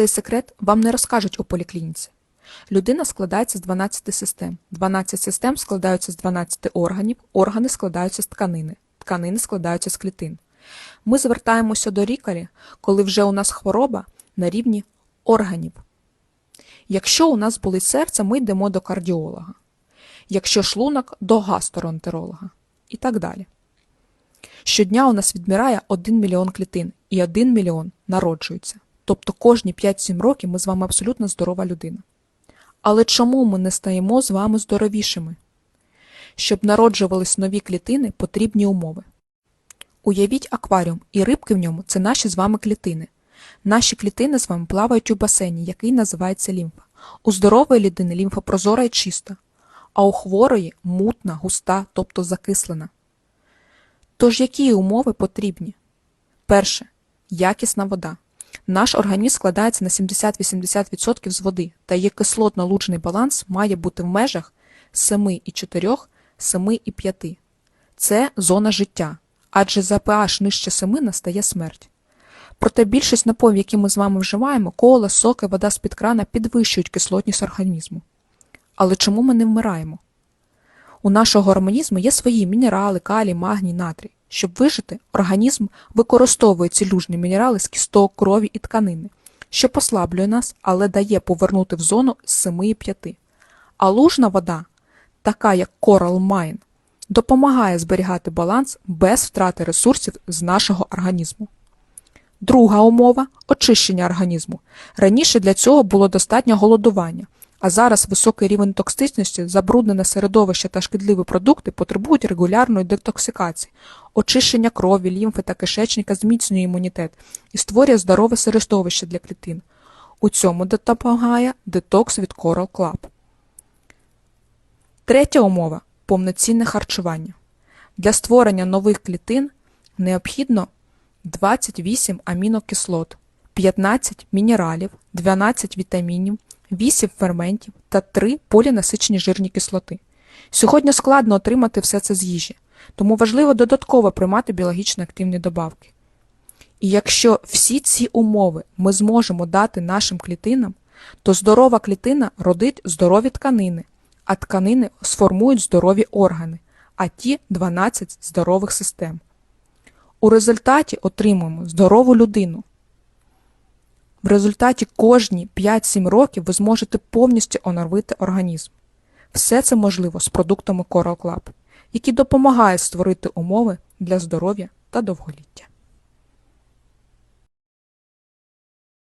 Цей секрет вам не розкажуть у поліклініці. Людина складається з 12 систем. 12 систем складаються з 12 органів, органи складаються з тканини, тканини складаються з клітин. Ми звертаємося до лікаря, коли вже у нас хвороба на рівні органів. Якщо у нас болить серце, ми йдемо до кардіолога. Якщо шлунок до гастроентеролога і так далі. Щодня у нас відмирає 1 мільйон клітин і 1 мільйон народжується. Тобто кожні 5-7 років ми з вами абсолютно здорова людина. Але чому ми не стаємо з вами здоровішими? Щоб народжувались нові клітини, потрібні умови. Уявіть акваріум, і рибки в ньому це наші з вами клітини. Наші клітини з вами плавають у басейні, який називається лімфа. У здорової людини лімфа прозора і чиста, а у хворої мутна, густа, тобто закислена. Тож які умови потрібні? Перше якісна вода. Наш організм складається на 70-80% з води, та її кислотно-лучний баланс має бути в межах 7,4, 7,5. Це зона життя, адже за pH нижче 7 настає смерть. Проте більшість напоїв, які ми з вами вживаємо, кола, соки, вода з-під крана підвищують кислотність організму. Але чому ми не вмираємо? У нашого організму є свої мінерали, калій, магній, натрій. Щоб вижити, організм використовує ці люжні мінерали з кісток, крові і тканини, що послаблює нас, але дає повернути в зону з 7,5. А лужна вода, така як Coral Mine, допомагає зберігати баланс без втрати ресурсів з нашого організму. Друга умова очищення організму. Раніше для цього було достатньо голодування, а зараз високий рівень токсичності, забруднене середовище та шкідливі продукти потребують регулярної детоксикації. Очищення крові, лімфи та кишечника зміцнює імунітет і створює здорове середовище для клітин. У цьому допомагає детокс від Coral Club. Третя умова повноцінне харчування. Для створення нових клітин необхідно 28 амінокислот, 15 мінералів, 12 вітамінів, 8 ферментів та 3 полінасичені жирні кислоти. Сьогодні складно отримати все це з їжі, тому важливо додатково приймати біологічно активні добавки. І якщо всі ці умови ми зможемо дати нашим клітинам, то здорова клітина родить здорові тканини, а тканини сформують здорові органи, а ті 12 здорових систем. У результаті отримуємо здорову людину. В результаті кожні 5-7 років ви зможете повністю оновити організм. Все це можливо з продуктами Coral Club, які допомагають створити умови для здоров'я та довголіття.